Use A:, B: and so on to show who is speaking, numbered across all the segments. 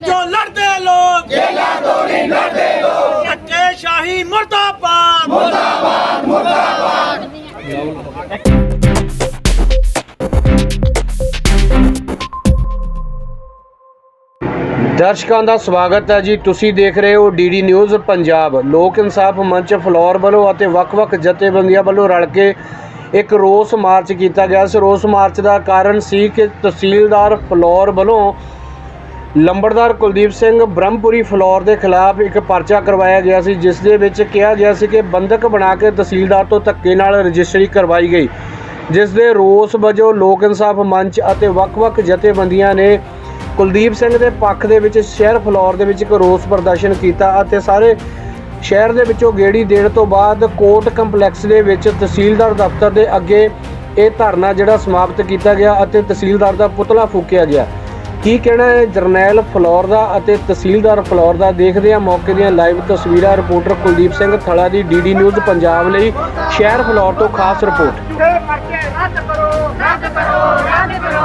A: ਜੋ ਲੜਦੇ ਲੋਕ ਜੇਲਾਂ ਤੋਂ ਨਹੀਂ ਲੜਦੇ ਲੋਕ ਧੱਕੇ ਸ਼ਾਹੀ ਮੁਰਦਾਬਾਦ।
B: ਦਰਸ਼ਕਾਂ ਦਾ ਸਵਾਗਤ ਹੈ ਜੀ। ਤੁਸੀਂ ਦੇਖ ਰਹੇ ਹੋ ਡੀਡੀ ਨਿਊਜ਼ ਪੰਜਾਬ। ਲੋਕ ਇਨਸਾਫ ਮੰਚ ਫਲੋਰ ਵੱਲੋਂ ਅਤੇ ਵੱਖ-ਵੱਖ ਜਥੇਬੰਦੀਆਂ ਵੱਲੋਂ ਰਲ ਕੇ ਇੱਕ ਰੋਸ ਮਾਰਚ ਕੀਤਾ ਗਿਆ। ਇਸ ਰੋਸ ਮਾਰਚ ਦਾ ਕਾਰਨ ਸੀ ਕਿ ਤਹਿਸੀਲਦਾਰ ਫਲੋਰ ਵੱਲੋਂ ਲੰਬੜਦਾਰ ਕੁਲਦੀਪ ਸਿੰਘ ਬ੍ਰਹਮਪੁਰੀ ਫਲੋਰ ਦੇ ਖਿਲਾਫ ਇੱਕ ਪਰਚਾ ਕਰਵਾਇਆ ਗਿਆ ਸੀ, ਜਿਸ ਦੇ ਵਿੱਚ ਕਿਹਾ ਗਿਆ ਸੀ ਕਿ ਬੰਦਕ ਬਣਾ ਕੇ ਤਹਿਸੀਲਦਾਰ ਤੋਂ ਧੱਕੇ ਨਾਲ ਰਜਿਸਟਰੀ ਕਰਵਾਈ ਗਈ। ਜਿਸ ਦੇ ਰੋਸ ਵਜੋਂ ਲੋਕ ਇਨਸਾਫ ਮੰਚ ਅਤੇ ਵੱਖ-ਵੱਖ ਜਥੇਬੰਦੀਆਂ ਨੇ ਕੁਲਦੀਪ ਸਿੰਘ ਦੇ ਪੱਖ ਦੇ ਵਿੱਚ ਸ਼ਹਿਰ ਫਲੋਰ ਦੇ ਵਿੱਚ ਇੱਕ ਰੋਸ ਪ੍ਰਦਰਸ਼ਨ ਕੀਤਾ ਅਤੇ ਸਾਰੇ ਸ਼ਹਿਰ ਦੇ ਵਿੱਚੋਂ ਗੇੜੀ ਦੇਣ ਤੋਂ ਬਾਅਦ ਕੋਰਟ ਕੰਪਲੈਕਸ ਦੇ ਵਿੱਚ ਤਹਿਸੀਲਦਾਰ ਦਫ਼ਤਰ ਦੇ ਅੱਗੇ ਇਹ ਧਰਨਾ ਜਿਹੜਾ ਸਮਾਪਤ ਕੀਤਾ ਗਿਆ ਅਤੇ ਤਹਿਸੀਲਦਾਰ ਦਾ ਪੁਤਲਾ ਫੂਕਿਆ ਗਿਆ। ਕੀ ਕਹਿਣਾ ਹੈ? ਜਰਨੈਲ ਫਲੋਰ ਦਾ ਅਤੇ ਤਹਿਸੀਲਦਾਰ ਫਲੋਰ ਦਾ ਦੇਖਦੇ ਹਾਂ ਮੌਕੇ ਦੀਆਂ ਲਾਈਵ ਤਸਵੀਰਾਂ। ਰਿਪੋਰਟਰ ਕੁਲਦੀਪ ਸਿੰਘ ਥਲਾ ਦੀ ਡੀਡੀ ਨਿਊਜ਼ ਪੰਜਾਬ ਲਈ ਸ਼ਹਿਰ ਫਲੋਰ ਤੋਂ ਖਾਸ ਰਿਪੋਰਟ।
C: ਰੱਦ ਕਰੋ ਰੱਦ ਕਰੋ ਰੱਦ ਕਰੋ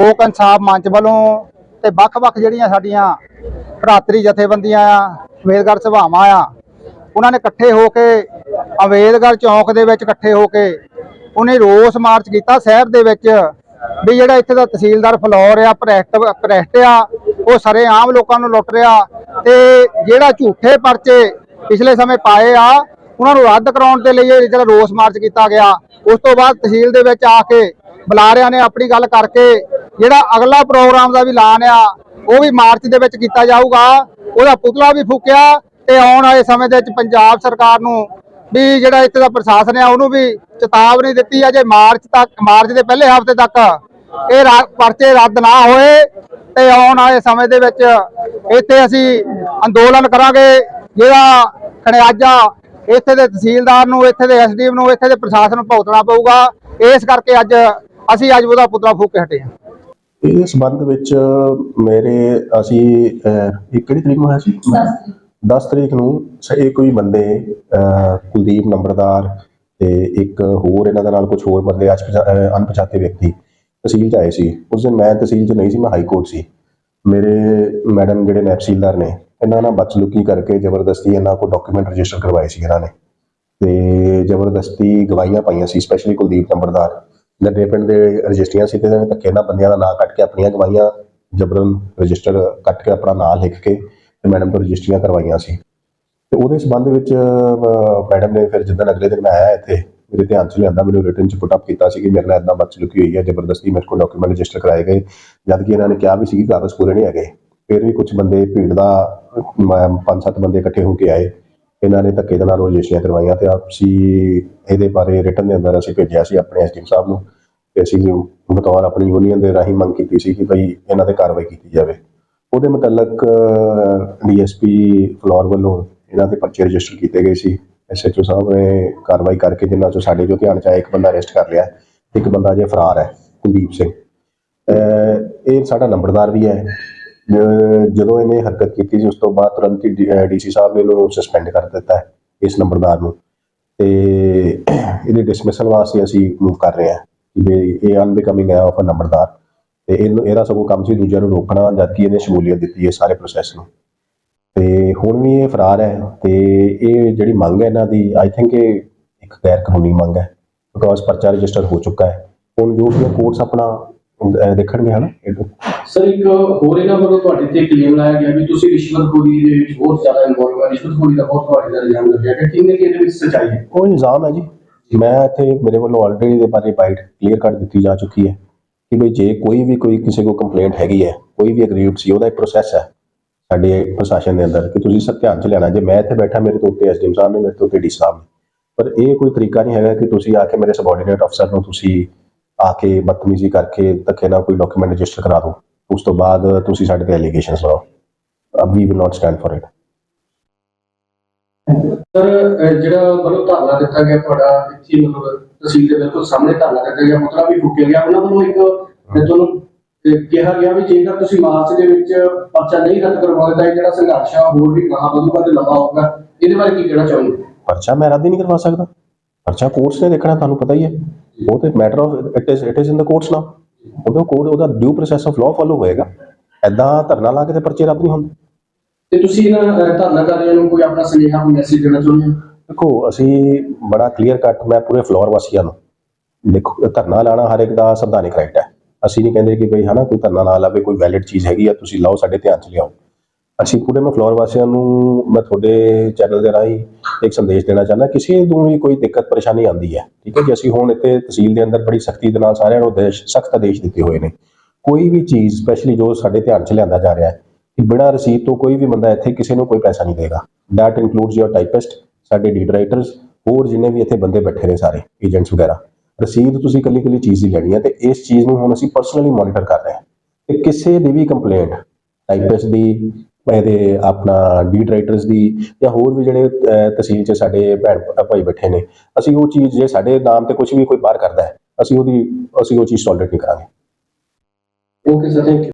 D: ਲੋਕ ਇਨਸਾਫ ਮੰਚ ਵੱਲੋਂ ਤੇ ਵੱਖ-ਵੱਖ ਜਿਹੜੀਆਂ ਸਾਡੀਆਂ ਭਰਾਤਰੀ ਜਥੇਬੰਦੀਆਂ ਆ ਅੰਬੇਦਕਰ ਸਭਾਵਾਂ ਆ, ਉਹਨਾਂ ਨੇ ਇਕੱਠੇ ਹੋ ਕੇ ਅੰਬੇਦਕਰ ਚੌਂਕ ਦੇ ਵਿੱਚ ਇਕੱਠੇ ਹੋ ਕੇ ਉਹਨੇ ਰੋਸ ਮਾਰਚ ਕੀਤਾ ਸ਼ਹਿਰ ਦੇ ਵਿੱਚ ਵੀ ਜਿਹੜਾ ਇੱਥੇ ਦਾ ਤਹਿਸੀਲਦਾਰ ਫਲੋਰ ਆ ਭ੍ਰਿਸ਼ਟ ਭ੍ਰਿਸ਼ਟ ਆ, ਉਹ ਸਾਰੇ ਆਮ ਲੋਕਾਂ ਨੂੰ ਲੁੱਟ ਰਿਹਾ ਤੇ ਜਿਹੜਾ ਝੂਠੇ ਪਰਚੇ ਪਿਛਲੇ ਸਮੇਂ ਪਾਏ ਆ, ਉਹਨਾਂ ਨੂੰ ਰੱਦ ਕਰਾਉਣ ਦੇ ਲਈ ਇਹ ਜਿਹੜਾ ਰੋਸ ਮਾਰਚ ਕੀਤਾ ਗਿਆ, ਉਸ ਤੋਂ ਬਾਅਦ ਤਹਿਸੀਲ ਦੇ ਵਿੱਚ ਆ ਕੇ ਬੁਲਾਰਿਆਂ ਨੇ ਆਪਣੀ ਗੱਲ ਕਰਕੇ। ਜਿਹੜਾ ਅਗਲਾ ਪ੍ਰੋਗਰਾਮ ਦਾ ਵੀ ਐਲਾਨ ਆ, ਉਹ ਵੀ ਮਾਰਚ ਦੇ ਵਿੱਚ ਕੀਤਾ ਜਾਊਗਾ। ਉਹਦਾ ਪੁਤਲਾ ਵੀ ਫੂਕਿਆ ਤੇ ਆਉਣ ਵਾਲੇ ਸਮੇਂ ਦੇ ਵਿੱਚ ਪੰਜਾਬ ਸਰਕਾਰ ਨੂੰ ਵੀ ਜਿਹੜਾ ਇੱਥੇ ਦਾ ਪ੍ਰਸ਼ਾਸਨ ਆ, ਉਹਨੂੰ ਵੀ ਚੇਤਾਵਨੀ ਦਿੱਤੀ ਆ ਜੇ ਮਾਰਚ ਤੱਕ, ਮਾਰਚ ਦੇ ਪਹਿਲੇ ਹਫ਼ਤੇ ਤੱਕ ਇਹ ਰਾ- ਪਰਚੇ ਰੱਦ ਨਾ ਹੋਏ ਤੇ ਆਉਣ ਵਾਲੇ ਸਮੇਂ ਦੇ ਵਿੱਚ ਇੱਥੇ ਅਸੀਂ ਅੰਦੋਲਨ ਕਰਾਂਗੇ। ਜਿਹੜਾ ਖਣਿਆਜਾ ਇੱਥੇ ਦੇ ਤਹਿਸੀਲਦਾਰ ਨੂੰ, ਇੱਥੇ ਦੇ ਐਸਡੀਐਮ ਨੂੰ, ਇੱਥੇ ਦੇ ਪ੍ਰਸ਼ਾਸਨ ਨੂੰ ਭੁਗਤਣਾ ਪਊਗਾ। ਇਸ ਕਰਕੇ ਅੱਜ ਅਸੀਂ ਅੱਜ ਉਹਦਾ ਪੁਤਲਾ ਫੂਕ ਕੇ ਹਟੇ ਹਾਂ।
E: ਇਸ ਸੰਬੰਧ ਵਿੱਚ ਮੇਰੇ ਅਸੀਂ ਇਹ ਕਿਹੜੀ ਤਰੀਕ ਨੂੰ ਹੋਇਆ ਸੀ? 10 ਤਰੀਕ। ਨੂੰ ਸ- ਇਹ ਕੋਈ ਬੰਦੇ ਕੁਲਦੀਪ ਨੰਬਰਦਾਰ ਤੇ ਇੱਕ ਹੋਰ ਇਹਨਾਂ ਦੇ ਨਾਲ ਕੁਝ ਹੋਰ ਬੰਦੇ ਅੱਜ ਅਣਪਛਾਤੇ ਵਿਅਕਤੀ ਤਹਿਸੀਲ 'ਚ ਆਏ ਸੀ। ਉਸ ਦਿਨ ਮੈਂ ਤਹਿਸੀਲ 'ਚ ਨਹੀਂ ਸੀ ਮੈਂ ਹਾਈ ਕੋਰਟ ਸੀ। ਮੇਰੇ ਮੈਡਮ ਜਿਹੜੇ ਨੇ ਤਹਿਸੀਲਦਾਰ ਨੇ ਇਹਨਾਂ ਨਾਲ ਬਦਸਲੂਕੀ ਕਰਕੇ ਜ਼ਬਰਦਸਤੀ ਇਹਨਾਂ ਕੋਲ ਡਾਕੂਮੈਂਟ ਰਜਿਸਟਰ ਕਰਵਾਏ ਸੀ ਇਹਨਾਂ ਨੇ। ਤੇ ਜ਼ਬਰਦਸਤੀ ਗਵਾਹੀਆਂ ਪਾਈਆਂ ਸੀ ਸਪੈਸ਼ਲੀ ਕੁਲਦੀਪ ਨੰਬਰਦਾਰ। ਲੱਡੇ ਪਿੰਡ ਦੇ ਰਜਿਸਟਰੀਆਂ ਸੀ ਤੇ ਇਹਨਾਂ ਨੇ ਧੱਕੇ ਨਾਲ ਬੰਦਿਆਂ ਦਾ ਨਾਂ ਕੱਟ ਕੇ ਆਪਣੀਆਂ ਗਵਾਹੀਆਂ ਜਬਰਨ ਰਜਿਸਟਰ ਕੱਟ ਕੇ ਆਪਣਾ ਨਾਂ ਲਿਖ ਕੇ ਤੇ ਮੈਡਮ ਤੋਂ ਰਜਿਸਟਰੀਆਂ ਕਰਵਾਈਆਂ ਸੀ। ਤੇ ਉਹਦੇ ਸੰਬੰਧ ਵਿੱਚ ਮੈਡਮ ਨੇ ਫਿਰ ਜਿੱਦਣ ਅਗਲੇ ਦਿਨ ਮੈਂ ਆਇਆ ਇੱਥੇ, ਮੇਰੇ ਧਿਆਨ 'ਚ ਲਿਆਂਦਾ, ਮੈਨੂੰ ਰਿਟਨ 'ਚ ਪੁੱਟ ਅਪ ਕੀਤਾ ਸੀ ਕਿ ਮੇਰੇ ਨਾਲ ਇਦਾਂ ਲੁਕੀ ਹੋਈ ਹੈ, ਜ਼ਬਰਦਸਤੀ ਮੇਰੇ ਕੋਲ ਡਾਕੂਮੈਂਟ ਰਜਿਸਟਰ ਕਰਾਏ ਗਏ ਜਦ ਕਿ ਇਹਨਾਂ ਨੇ ਕਿਹਾ ਵੀ ਸੀ ਕਿ ਕਾਗਜ਼ ਪੂਰੇ ਨਹੀਂ ਹੈਗੇ। ਫਿਰ ਵੀ ਕੁਝ ਬੰਦੇ ਭੀੜ ਦਾ ਪੰਜ ਸੱਤ ਬੰਦੇ ਇਕੱਠੇ ਹੋ ਕੇ ਆਏ। ਇਹਨਾਂ ਨੇ ਧੱਕੇ ਦੇ ਨਾਲ ਰਜਿਸਟਰੀਆਂ ਕਰਵਾਈਆਂ ਤੇ ਅਸੀਂ ਇਹਦੇ ਬਾਰੇ ਰਿਟਨ ਦੇ ਅੰਦਰ ਅਸੀਂ ਭੇਜਿਆ ਸੀ ਆਪਣੇ ਐਸਡੀਐਮ ਸਾਹਿਬ ਨੂੰ ਤੇ ਅਸੀਂ ਬਤੌਰ ਆਪਣੀ ਯੂਨੀਅਨ ਦੇ ਰਾਹੀਂ ਮੰਗ ਕੀਤੀ ਸੀ ਕਿ ਭਈ ਇਹਨਾਂ ਤੇ ਕਾਰਵਾਈ ਕੀਤੀ ਜਾਵੇ। ਉਹਦੇ ਮੁਤਲਕ ਡੀਐਸਪੀ ਫਲੋਰ ਵੱਲੋਂ ਇਹਨਾਂ ਦੇ ਪਰਚੇ ਰਜਿਸਟਰ ਕੀਤੇ ਗਏ ਸੀ। ਐਸਐਚਓ ਸਾਹਿਬ ਨੇ ਕਾਰਵਾਈ ਕਰਕੇ ਜਿਨ੍ਹਾਂ ਚੋਂ ਸਾਡੇ ਜੋ ਧਿਆਨ ਚ ਆਇਆ, ਇੱਕ ਬੰਦਾ ਅਰੈਸਟ ਕਰ ਲਿਆ, ਇੱਕ ਬੰਦਾ ਜੇ ਫਰਾਰ ਹੈ, ਕੁਲਦੀਪ ਸਿੰਘ। ਇਹ ਸਾਡਾ ਨੰਬਰਦਾਰ ਵੀ ਹੈ। ਜਦੋਂ ਇਹਨੇ ਹਰਕਤ ਕੀਤੀ ਸੀ, ਉਸ ਤੋਂ ਬਾਅਦ ਤੁਰੰਤ ਹੀ ਡੀਸੀ ਸਾਹਿਬ ਨੇ ਇਹਨੂੰ ਸਸਪੈਂਡ ਕਰ ਦਿੱਤਾ ਹੈ, ਇਸ ਨੰਬਰਦਾਰ ਨੂੰ। ਤੇ ਇਹਦੇ ਡਿਸਮਿਸਲ ਵਾਸਤੇ ਅਸੀਂ ਮੂਵ ਕਰ ਰਹੇ ਹਾਂ ਕਿ ਵੀ ਇਹ ਅਨਬਿਕਮਿੰਗ ਹੈ ਆਫ ਅ ਨੰਬਰਦਾਰ। ਤੇ ਇਹਨੂੰ ਇਹਦਾ ਸਗੋਂ ਕੰਮ ਸੀ ਦੂਜਿਆਂ ਨੂੰ ਰੋਕਣਾ ਜਦਕਿ ਇਹਨੇ ਸ਼ਮੂਲੀਅਤ ਦਿੱਤੀ ਹੈ ਸਾਰੇ ਪ੍ਰੋਸੈਸ ਨੂੰ। ਤੇ ਹੁਣ ਵੀ ਇਹ ਫਰਾਰ ਹੈ, ਤੇ ਇਹ ਜਿਹੜੀ ਮੰਗ ਹੈ ਇਹਨਾਂ ਦੀ ਆਈ ਥਿੰਕ ਇਹ ਇੱਕ ਗੈਰ ਕਾਨੂੰਨੀ ਮੰਗ ਹੈ ਬਿਕੋਜ਼ ਪਰਚਾ ਰਜਿਸਟਰ ਹੋ ਚੁੱਕਾ ਹੈ। ਹੁਣ ਜੋ ਵੀ ਕੋਰਟਸ ਆਪਣਾ ਅਹ, ਦੇਖਣਗੇ ਹਨਾ?
F: ਸਰ ਇੱਕ ਹੋਰ ਇਹਨਾਂ ਵੱਲੋਂ ਤੁਹਾਡੇ ਤੇ ਕਲੇਮ ਲਾਇਆ ਗਿਆ ਵੀ ਤੁਸੀਂ ਰਿਸ਼ਵਤਖੋਰੀ ਦੇ ਵਿੱਚ ਬਹੁਤ ਜ਼ਿਆਦਾ ਇਨਵੋਲਵ ਹੈ ਰਿਸ਼ਵਤਖੋਰੀ ਦਾ ਬਹੁਤ ਤੁਹਾਡੇ ਦਾ ਇਲਜ਼ਾਮ ਲੱਗਿਆ ਕਿ ਕਿੰਨੇ ਕਿ ਇਹਦੇ ਵਿੱਚ ਸੱਚਾਈ ਹੈ?
E: ਉਹ ਇਲਜ਼ਾਮ ਹੈ ਜੀ। ਮੈਂ ਇੱਥੇ ਮੇਰੇ ਵੱਲੋਂ ਆਲਰੇਡੀ ਦੇ ਬਾਰੇ ਬਾਈਟ ਕਲੀਅਰ ਕੱਟ ਦਿੱਤੀ ਜਾ ਚੁੱਕੀ ਹੈ ਕਿ ਭਈ ਜੇ ਕੋਈ ਵੀ ਕੋਈ ਕਿਸੇ ਕੋ ਕੰਪਲੇਂਟ ਹੈਗੀ ਹੈ ਕੋਈ ਵੀ ਅਗਰੀਵਡ ਸੀ ਉਹਦਾ ਇੱਕ ਪ੍ਰੋਸੈਸ ਹੈ ਸਾਡੇ ਪ੍ਰਸ਼ਾਸਨ ਦੇ ਅੰਦਰ ਕਿ ਤੁਸੀਂ ਸਭ ਧਿਆਨ ਚ ਲੈਣਾ। ਜੇ ਮੈਂ ਇੱਥੇ ਬੈਠਾ ਮੇਰੇ ਤੋਂ ਉੱਤੇ ਐਸਡੀਐਮ ਸਾਹਿਬ ਨੇ ਮੇਰੇ ਤੋਂ ਉੱਤੇ ਡੀ ਸਾਹਿਬ ਨੇ। ਪਰ ਇਹ ਕੋਈ ਤਰੀਕਾ ਨਹੀਂ ਹੈਗਾ ਕਿ ਤੁਸੀਂ ਆ ਕੇ ਮੇਰੇ ਸਬਆਰਡੀਨੇਟ ਅਫਸਰ ਨੂੰ ਤੁਸੀਂ ਆ ਕੇ ਬਦਤਮੀਜ਼ੀ ਕਰਕੇ ਧੱਕੇ ਨਾਲ ਕੋਈ ਡਾਕੂਮੈਂਟ ਰਜਿਸਟਰ ਕਰਾ ਦਿਓ ਉਸ ਤੋਂ ਬਾਅਦ ਤੁਸੀਂ ਸਾਡੇ ਤੇ ਐਲੀਗੇਸ਼ਨਸ ਲਾਓ। We will not stand for it
F: sir ਜਿਹੜਾ ਵੱਲੋਂ ਧਰਨਾ ਦਿੱਤਾ ਗਿਆ ਤੁਹਾਡਾ ਇੱਥੇ ਮਤਲਬ ਤਹਿਸੀਲ ਦੇ ਬਿਲਕੁਲ ਸਾਹਮਣੇ ਧਰਨਾ ਦਿੱਤਾ ਗਿਆ ਪੁਤਲਾ ਵੀ ਫੂਕਿਆ ਗਿਆ। ਉਹਨਾਂ ਵੱਲੋਂ ਇੱਕ ਮੈਂ ਤੁਹਾਨੂੰ ਤੇ ਕਿਹਾ ਗਿਆ ਵੀ ਜੇਕਰ ਤੁਸੀਂ ਮਾਰਚ ਦੇ ਵਿੱਚ ਪਰਚਾ ਨਹੀਂ ਰੱਦ ਕਰਵਾਉਂਦੇ ਤਾਂ ਇਹ ਜਿਹੜਾ ਸੰਘਰਸ਼ ਆ ਹੋਰ ਵੀ ਗਾਹਾਂ ਵਧੂਗਾ ਤੇ ਲੰਬਾ ਹੋਊਗਾ। ਇਹਦੇ ਬਾਰੇ ਕੀ ਕਹਿਣਾ ਚਾਹੋਗੇ?
E: ਪਰਚਾ ਮੈਂ ਰੱਦ ਹੀ ਨਹੀਂ ਕਰਵਾ ਸਕਦਾ। ਪਰਚਾ ਕੋਰਟਸ ਨੇ ਦੇਖਣਾ ਤੁਹਾਨੂੰ ਪਤਾ ਹੀ ਹੈ। ਉਹ ਤੇ matter of it is it is in the courts ਨਾ ਉਹਦਾ ਕੋਰਟ ਉਹਦਾ due process of law follow ਹੋਏਗਾ। ਐਦਾਂ ਧਰਨਾ ਲਾ ਕੇ ਤੇ ਪਰਚੇ ਰੱਦ ਨਹੀਂ ਹੁੰਦੇ।
F: ਤੇ ਤੁਸੀਂ ਇਹਨਾਂ ਅਹ, ਧਰਨਾਕਾਰੀਆਂ ਨੂੰ ਕੋਈ ਆਪਣਾ ਸੁਨੇਹਾ ਕੋਈ ਮੈਸੇਜ ਦੇਣਾ ਚਾਹੁੰਦੇ ਹੋ?
E: ਦੇਖੋ ਅਸੀਂ ਬੜਾ ਕਲੀਅਰ ਕੱਟ ਮੈਂ ਪੂਰੇ ਫਲੋਰ ਵਾਸੀਆਂ ਨੂੰ ਦੇਖੋ ਧਰਨਾ ਲਾਣਾ ਹਰ ਇੱਕ ਦਾ ਸੰਵਿਧਾਨਿਕ ਰਾਈਟ ਹੈ। ਅਸੀਂ ਨਹੀਂ ਕਹਿੰਦੇ ਕਿ ਭਈ ਹਨਾ ਕੋਈ ਧਰਨਾ ਨਾ ਲਾਵੇ ਕੋਈ ਵੈਲਿਡ ਚੀਜ਼ ਹੈਗੀ ਆ ਤੁਸੀਂ ਲਾਓ ਸਾਡੇ ਧਿਆਨ ਚ ਲਿਆਓ। ਅਸੀਂ ਪੂਰੇ ਮੈਂ ਫਲੋਰ ਵਾਸੀਆਂ ਨੂੰ ਮੈਂ ਤੁਹਾਡੇ ਚੈਨਲ ਦੇ ਰਾਹੀਂ ਇੱਕ ਸੰਦੇਸ਼ ਦੇਣਾ ਚਾਹੁੰਦਾ, ਕਿਸੇ ਨੂੰ ਵੀ ਕੋਈ ਦਿੱਕਤ ਪਰੇਸ਼ਾਨੀ ਆਉਂਦੀ ਹੈ, ਠੀਕ ਹੈ ਜੀ? ਅਸੀਂ ਹੁਣ ਇੱਥੇ ਤਹਿਸੀਲ ਦੇ ਅੰਦਰ ਬੜੀ ਸਖਤੀ ਦੇ ਨਾਲ ਸਾਰਿਆਂ ਨੂੰ ਦੇਸ਼, ਸਖਤ ਆਦੇਸ਼ ਦਿੱਤੇ ਹੋਏ ਨੇ। ਕੋਈ ਵੀ ਚੀਜ਼ ਸਪੈਸ਼ਲੀ ਜੋ ਸਾਡੇ ਧਿਆਨ ਚ ਲਿਆਂਦਾ ਜਾ ਰਿਹਾ ਹੈ, ਕਿ ਬਿਨਾਂ ਰਸੀਦ ਤੋਂ ਕੋਈ ਵੀ ਬੰਦਾ ਇੱਥੇ ਕਿਸੇ ਨੂੰ ਕੋਈ ਪੈਸਾ ਨਹੀਂ ਦੇਗਾ। ਦੈਟ ਇਨਕਲੂਡਸ ਯੋਰ ਟਾਈਪਿਸਟ ਸਾਡੇ ਡੀਡ ਰਾਈਟਰਸ ਹੋਰ ਜਿੰਨੇ ਵੀ ਇੱਥੇ ਬੰਦੇ ਬੈਠੇ ਨੇ ਸਾਰੇ ਏਜੰਟਸ ਵਗੈਰਾ। ਰਸੀਦ ਤੁਸੀਂ ਕੱਲੀ ਕੱਲੀ ਚੀਜ਼ ਹੀ ਲੈਣੀ ਹੈ ਤੇ ਇਸ ਚੀਜ਼ ਨੂੰ ਹੁਣ ਅਸੀਂ ਪਰਸਨਲੀ ਮੋਨੀਟਰ ਕਰ ਰਹੇ ਹਾਂ। ਤੇ ਕਿਸੇ ਦੀ ਵੀ ਕੰਪਲੇਂਟ ਟਾਈਪਿਸਟ ਦੀ ਇਹਦੇ ਆਪਣਾ ਡੀਡ ਰਾਈਟਰਸ ਦੀ ਜਾਂ ਹੋਰ ਵੀ ਜਿਹੜੇ ਤਹਿਸੀਲ 'ਚ ਸਾਡੇ ਭੈਣ ਭਾਈ ਬੈਠੇ ਨੇ, ਅਸੀਂ ਉਹ ਚੀਜ਼ ਜੇ ਸਾਡੇ ਨਾਮ ਤੇ ਕੁਝ ਵੀ ਕੋਈ ਬਾਹਰ ਕਰਦਾ ਹੈ, ਅਸੀਂ ਉਹਦੀ, ਅਸੀਂ ਉਹ ਚੀਜ਼ ਟੋਲਰੇਟ ਨਹੀਂ ਕਰਾਂਗੇ।
F: Okay sir